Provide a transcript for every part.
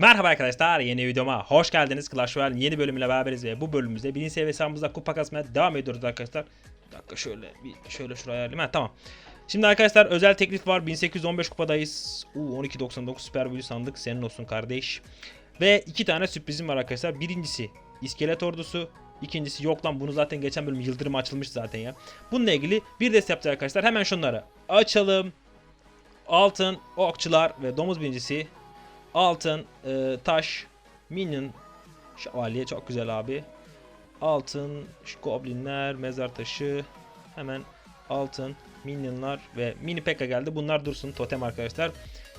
Merhaba arkadaşlar yeni videoma hoş geldiniz Clash Royale yeni bölümüyle beraberiz ve bu bölümümüzde birinci seviye hesabımızda kupa kasmaya devam ediyoruz arkadaşlar. Bir dakika şöyle bir şöyle şuraya ayarlayayım. Ha, tamam. Şimdi arkadaşlar özel teklif var 1815 kupadayız. Uu 1299 süper büyü sandık senin olsun kardeş. Ve iki tane sürprizim var arkadaşlar. Birincisi iskelet ordusu. İkincisi yok lan bunu zaten geçen bölüm yıldırım açılmış zaten ya. Bununla ilgili bir dest yapacağız arkadaşlar. Hemen şunları açalım. Altın, okçular ve domuz birincisi Altın, e, taş, minion, şövalye çok güzel abi. Altın, şu goblinler, mezar taşı, hemen altın, minyonlar ve mini pekka geldi. Bunlar dursun totem arkadaşlar.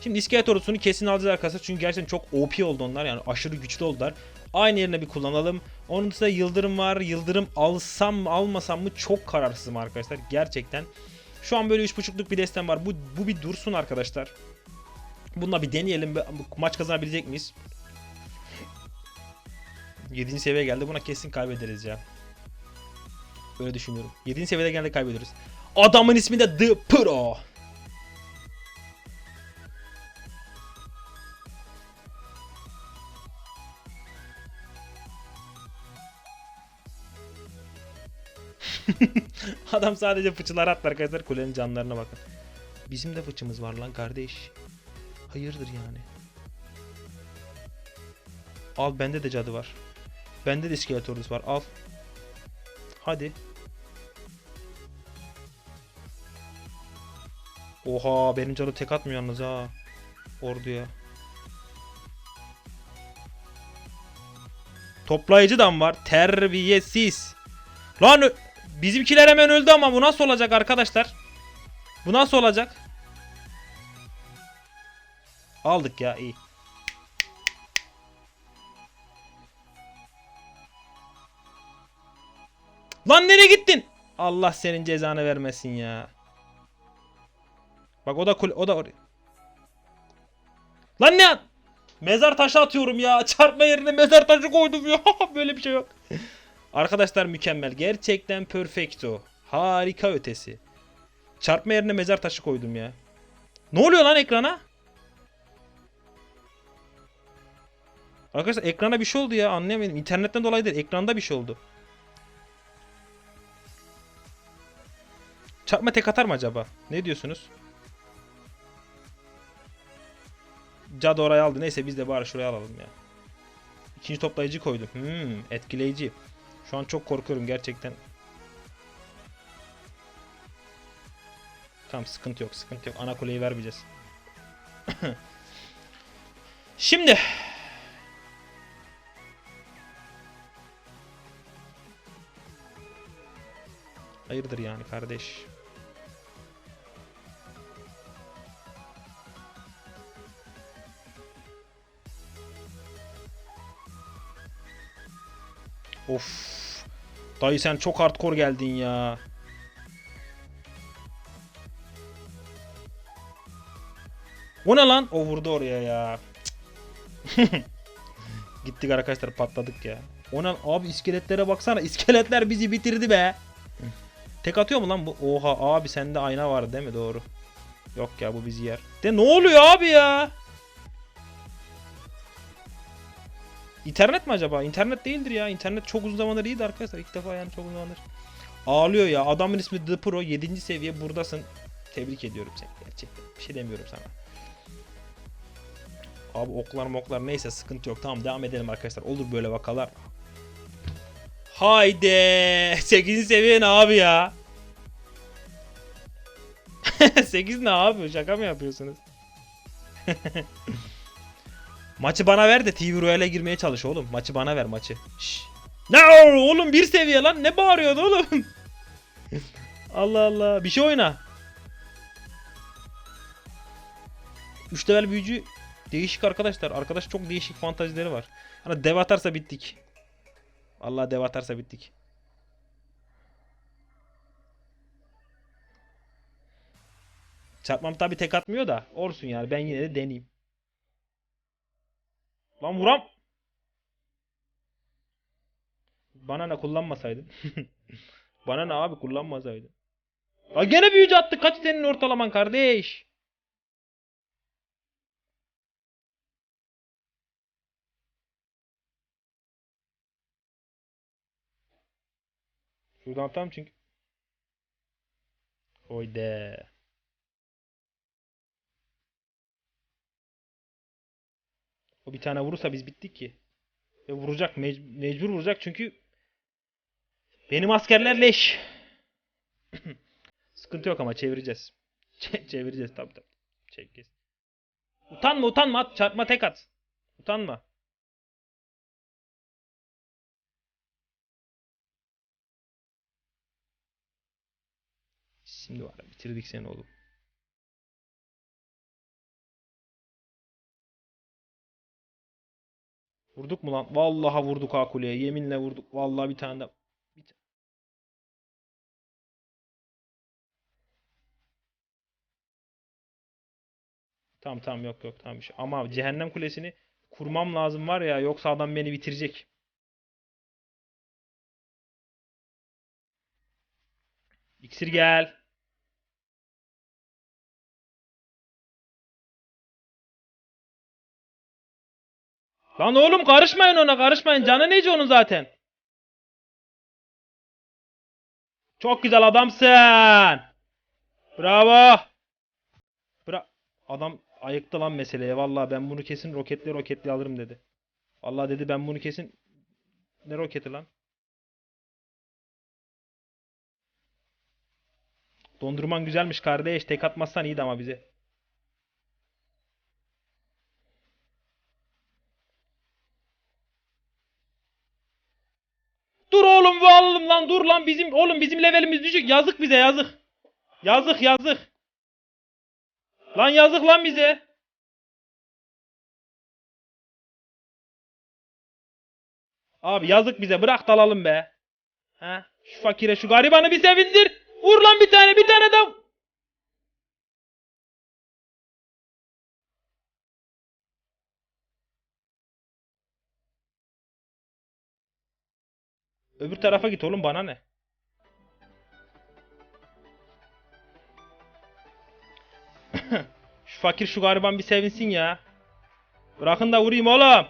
Şimdi iskelet ordusunu kesin alacağız arkadaşlar çünkü gerçekten çok OP oldu onlar yani aşırı güçlü oldular. Aynı yerine bir kullanalım. Onun dışında yıldırım var. Yıldırım alsam mı almasam mı çok kararsızım arkadaşlar gerçekten. Şu an böyle 3.5'luk bir destem var. Bu, bu bir dursun arkadaşlar. Bununla bir deneyelim. Maç kazanabilecek miyiz? 7. seviye geldi. Buna kesin kaybederiz ya. Öyle düşünüyorum. 7. seviyede geldi kaybederiz. Adamın ismi de The Pro. Adam sadece fıçılar attı arkadaşlar. Kulenin canlarına bakın. Bizim de fıçımız var lan kardeş. Hayırdır yani. Al bende de cadı var. Bende de iskelet ordusu var. Al. Hadi. Oha benim cadı tek atmıyor yalnız ha. Orduya. Toplayıcı da mı var? Terbiyesiz. Lan bizimkiler hemen öldü ama bu nasıl olacak arkadaşlar? Bu nasıl olacak? Aldık ya iyi. Lan nereye gittin? Allah senin cezanı vermesin ya. Bak o da kul o da oraya. Lan ne? Mezar taşı atıyorum ya. Çarpma yerine mezar taşı koydum ya. Böyle bir şey yok. Arkadaşlar mükemmel. Gerçekten perfecto. Harika ötesi. Çarpma yerine mezar taşı koydum ya. Ne oluyor lan ekrana? Arkadaşlar ekrana bir şey oldu ya anlayamadım. İnternetten dolayı değil ekranda bir şey oldu. Çarpma tek atar mı acaba? Ne diyorsunuz? Cadı oraya aldı. Neyse biz de bari şuraya alalım ya. İkinci toplayıcı koydum. Hmm, etkileyici. Şu an çok korkuyorum gerçekten. Tamam sıkıntı yok sıkıntı yok. Ana kuleyi vermeyeceğiz. Şimdi Hayırdır yani kardeş? Of. Dayı sen çok hardcore geldin ya. O ne lan? O vurdu oraya ya. Gittik arkadaşlar patladık ya. O ne? Abi iskeletlere baksana. İskeletler bizi bitirdi be. Tek atıyor mu lan bu? Oha abi sende ayna var değil mi? Doğru. Yok ya bu bizi yer. De ne oluyor abi ya? İnternet mi acaba? İnternet değildir ya. İnternet çok uzun zamandır iyiydi arkadaşlar. İlk defa yani çok uzun zamandır. Ağlıyor ya. Adamın ismi The Pro. 7. seviye buradasın. Tebrik ediyorum seni gerçekten. Bir şey demiyorum sana. Abi oklar moklar neyse sıkıntı yok. Tamam devam edelim arkadaşlar. Olur böyle vakalar. Haydi. 8. seviye ne abi ya? 8 ne abi? Şaka mı yapıyorsunuz? maçı bana ver de TV Royale'e girmeye çalış oğlum. Maçı bana ver maçı. Ne oğlum bir seviye lan. Ne bağırıyorsun oğlum? Allah Allah. Bir şey oyna. 3 level büyücü değişik arkadaşlar. Arkadaş çok değişik fantazileri var. Hani dev atarsa bittik. Allah dev atarsa bittik. Çarpmam tabi tek atmıyor da. Olsun yani ben yine de deneyeyim. Lan vuram. Bana ne kullanmasaydın. Bana ne abi kullanmasaydın. Aa gene büyücü attı. Kaç senin ortalaman kardeş? Şuradan atalım çünkü. Oyde. O bir tane vurursa biz bittik ki. Ve vuracak. mec- mecbur vuracak çünkü benim askerler leş. Sıkıntı yok ama çevireceğiz. Ç- çevireceğiz tabii tabii. Çekeceğiz. Utanma utanma at. Çarpma tek at. Utanma. Şimdi var bitirdik seni oğlum. Vurduk mu lan? Vallahi vurduk ha kuleye. Yeminle vurduk. Vallahi bir tane de. Tamam tamam yok yok tamam. şey- Ama cehennem kulesini kurmam lazım var ya yoksa adam beni bitirecek. İksir gel. Lan oğlum karışmayın ona karışmayın. Canı nece onun zaten. Çok güzel adamsın. Bravo. Bra Adam ayıktı lan meseleye. Vallahi ben bunu kesin roketli roketli alırım dedi. Vallahi dedi ben bunu kesin ne roketi lan? Dondurman güzelmiş kardeş. Tek atmazsan iyiydi ama bize. Dur oğlum bu alalım lan dur lan bizim oğlum bizim levelimiz düşük yazık bize yazık. Yazık yazık. Lan yazık lan bize. Abi yazık bize bırak dalalım be. Ha? Şu fakire şu garibanı bir sevindir. Vur lan bir tane bir tane daha. Öbür tarafa git oğlum bana ne? şu fakir şu gariban bir sevinsin ya. Bırakın da vurayım oğlum.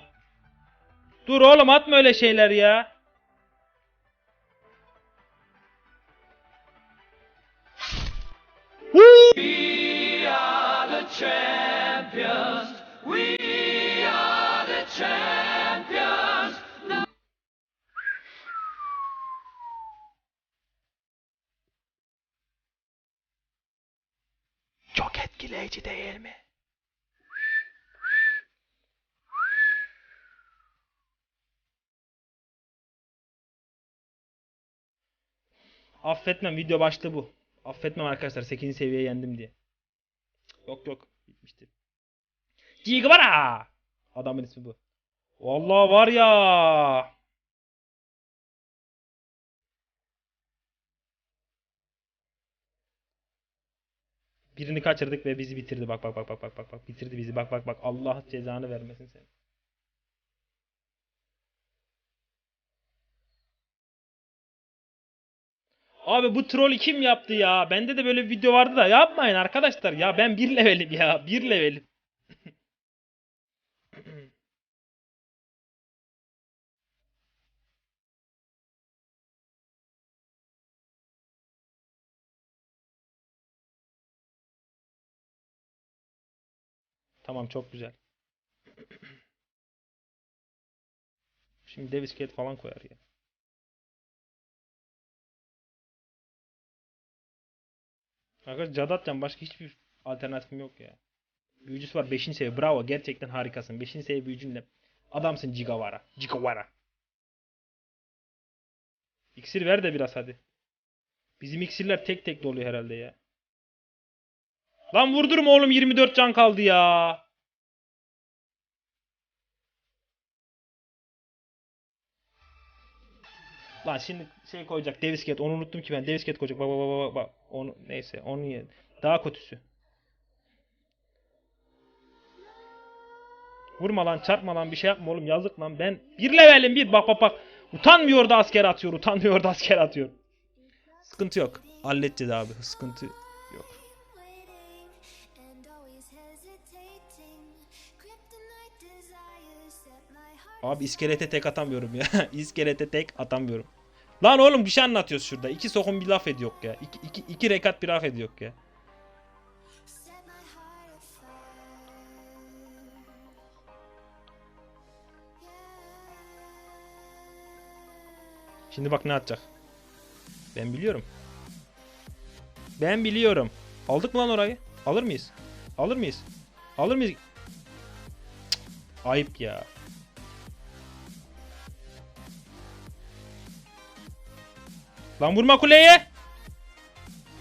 Dur oğlum atma öyle şeyler ya. We are the champions. We are the champions. Etkileyici değil mi? Affetmem video başlığı bu. Affetmem arkadaşlar 8. seviyeye yendim diye. Yok yok bitmiştir. Jigvara! Adamın ismi bu. Vallahi var ya. Birini kaçırdık ve bizi bitirdi. Bak bak bak bak bak bak bak bitirdi bizi. Bak bak bak Allah cezanı vermesin seni. Abi bu trolü kim yaptı ya? Bende de böyle bir video vardı da yapmayın arkadaşlar ya. Ben bir levelim ya. Bir levelim. Tamam çok güzel. Şimdi Davis Cat falan koyar ya. Arkadaşlar Cadatcan başka hiçbir alternatifim yok ya. Büyücüsü var 5. seviye. Bravo gerçekten harikasın. 5. seviye büyücünle. Adamsın Cigavara. Cigavara. İksir ver de biraz hadi. Bizim iksirler tek tek doluyor herhalde ya. Lan vurdurma oğlum 24 can kaldı ya. Lan şimdi şey koyacak Davis Cat onu unuttum ki ben. Davis Cat koyacak. Bak bak bak bak bak. Onu neyse onu ye. Daha kötüsü. Vurma lan çarpma lan bir şey yapma oğlum. Yazık lan. Ben bir levelim bir. Bak bak bak. Utanmıyor da asker atıyor utanmıyor da asker atıyor. Sıkıntı yok. Halledeceğiz abi. Sıkıntı Abi iskelete tek atamıyorum ya iskelete tek atamıyorum. Lan oğlum bir şey anlatıyoruz şurada. İki sokun bir laf ediyor ya. İki, iki, iki rekat bir laf ediyor ya. Şimdi bak ne atacak. Ben biliyorum. Ben biliyorum. Aldık mı lan orayı? Alır mıyız? Alır mıyız? Alır mıyız? Cık, Ayıp ya. Lan vurma kuleye.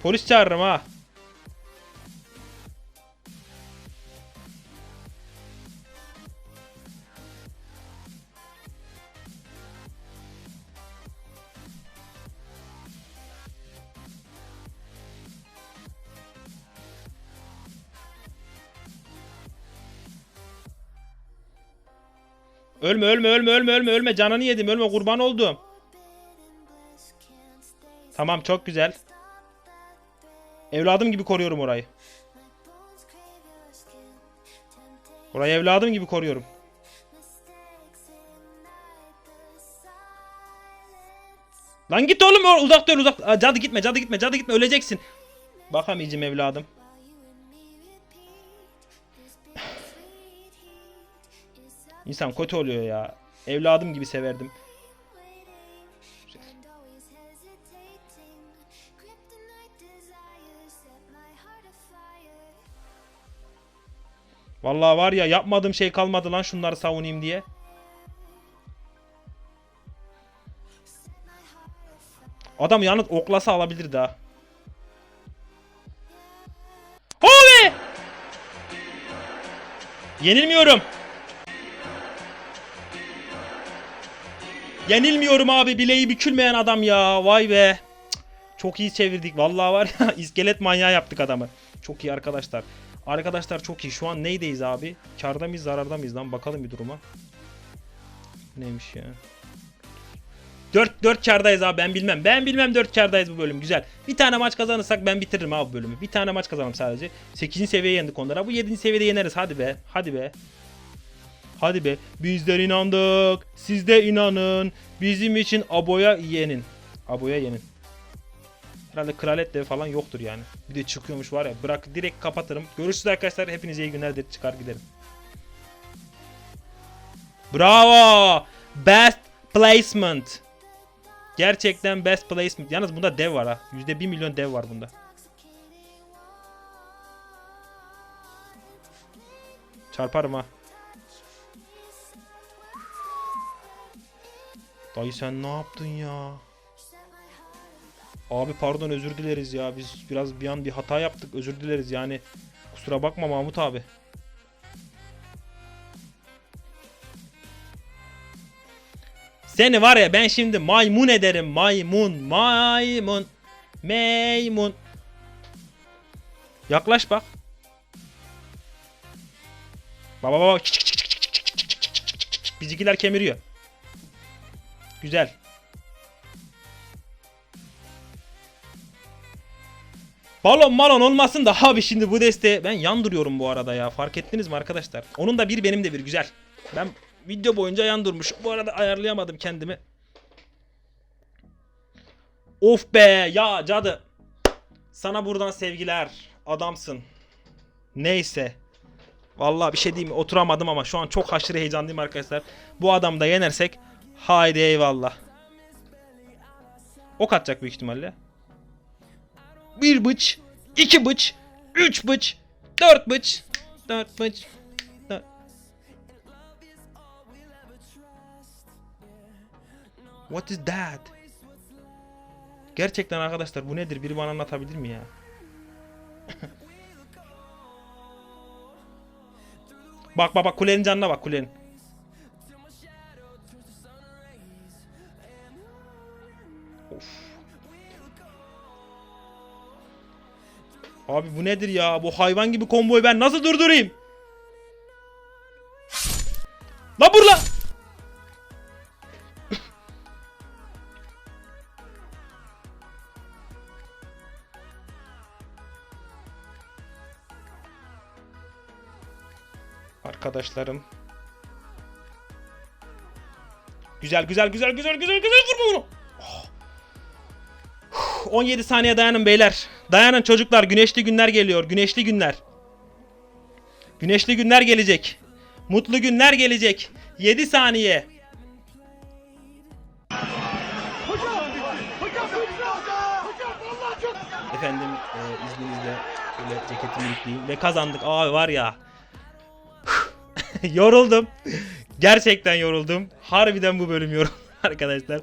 Polis çağırırım ha. Ölme ölme ölme ölme ölme ölme canını yedim ölme kurban oldum. Tamam çok güzel. Evladım gibi koruyorum orayı. Orayı evladım gibi koruyorum. Lan git oğlum uzak dur uzak. Aa, cadı gitme cadı gitme cadı gitme öleceksin. Bakamayacağım evladım. İnsan kötü oluyor ya. Evladım gibi severdim. Vallahi var ya yapmadığım şey kalmadı lan şunları savunayım diye. Adam yalnız oklasa alabilirdi ha. Abi! Yenilmiyorum. Yenilmiyorum abi. Bileği bükülmeyen adam ya. Vay be. Çok iyi çevirdik. Vallahi var ya iskelet manyağı yaptık adamı. Çok iyi arkadaşlar. Arkadaşlar çok iyi. Şu an neydeyiz abi? Karda mıyız zararda mıyız lan? Bakalım bir duruma. Neymiş ya? 4 4 kardayız abi ben bilmem. Ben bilmem 4 kardayız bu bölüm. Güzel. Bir tane maç kazanırsak ben bitiririm abi bölümü. Bir tane maç kazanalım sadece. 8. seviyeye yendik onlara. Bu 7. seviyede yeneriz. Hadi be. Hadi be. Hadi be. Bizler inandık. Siz de inanın. Bizim için aboya yenin. Aboya yenin. Herhalde kralet devi falan yoktur yani. Bir de çıkıyormuş var ya. Bırak direkt kapatırım. Görüşürüz arkadaşlar. Hepinize iyi günler. Çıkar giderim. Bravo. Best placement. Gerçekten best placement. Yalnız bunda dev var ha. %1 milyon dev var bunda. Çarparım ha. Dayı sen ne yaptın ya? Abi pardon özür dileriz ya. Biz biraz bir an bir hata yaptık. Özür dileriz yani. Kusura bakma Mahmut abi. Seni var ya ben şimdi maymun ederim. Maymun, maymun, maymun. Yaklaş bak. Baba baba. Bizimkiler kemiriyor. Güzel. Balon malon olmasın da abi şimdi bu desteği ben yandırıyorum bu arada ya. Fark ettiniz mi arkadaşlar? Onun da bir benim de bir güzel. Ben video boyunca yandırmış. Bu arada ayarlayamadım kendimi. Of be ya cadı. Sana buradan sevgiler. Adamsın. Neyse. Vallahi bir şey diyeyim? Oturamadım ama şu an çok aşırı heyecanlıyım arkadaşlar. Bu adamı da yenersek haydi eyvallah. Ok atacak büyük ihtimalle. Bir bıç, iki bıç, üç bıç, dört bıç, dört bıç. What is that? Gerçekten arkadaşlar bu nedir? Biri bana anlatabilir mi ya? bak bak bak kulenin canına bak kulenin. Abi bu nedir ya? Bu hayvan gibi komboyu ben nasıl durdurayım? La burla! Arkadaşlarım. Güzel güzel güzel güzel güzel güzel vurma bunu. Oh. 17 saniye dayanın beyler. Dayanın çocuklar. Güneşli günler geliyor. Güneşli günler. Güneşli günler gelecek. Mutlu günler gelecek. 7 saniye. Efendim e, izninizle şöyle ceketimi yükleyeyim ve kazandık. Abi var ya. yoruldum. Gerçekten yoruldum. Harbiden bu bölüm yoruldum arkadaşlar.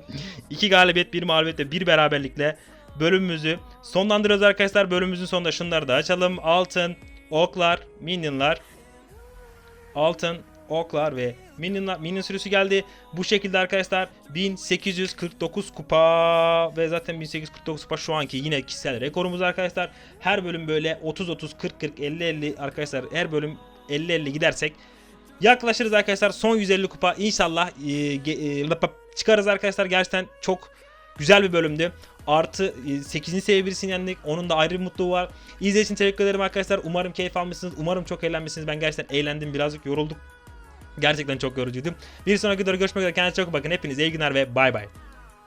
İki galibiyet, bir mağlubiyet ve bir beraberlikle bölümümüzü sonlandırıyoruz arkadaşlar. Bölümümüzün sonunda şunları da açalım. Altın, oklar, minyonlar. Altın, oklar ve minyonlar, minyon sürüsü geldi. Bu şekilde arkadaşlar 1849 kupa ve zaten 1849 kupa şu anki yine kişisel rekorumuz arkadaşlar. Her bölüm böyle 30 30 40 40 50 50 arkadaşlar her bölüm 50 50 gidersek yaklaşırız arkadaşlar. Son 150 kupa inşallah e, e, çıkarız arkadaşlar. Gerçekten çok güzel bir bölümdü. Artı 8. seviye birisini yendik. Onun da ayrı bir mutluluğu var. İzlediğiniz için teşekkür ederim arkadaşlar. Umarım keyif almışsınız. Umarım çok eğlenmişsiniz. Ben gerçekten eğlendim. Birazcık yorulduk. Gerçekten çok yorucuydum. Bir sonraki videoda görüşmek üzere. Kendinize çok bakın. Hepinize iyi günler ve bay bay.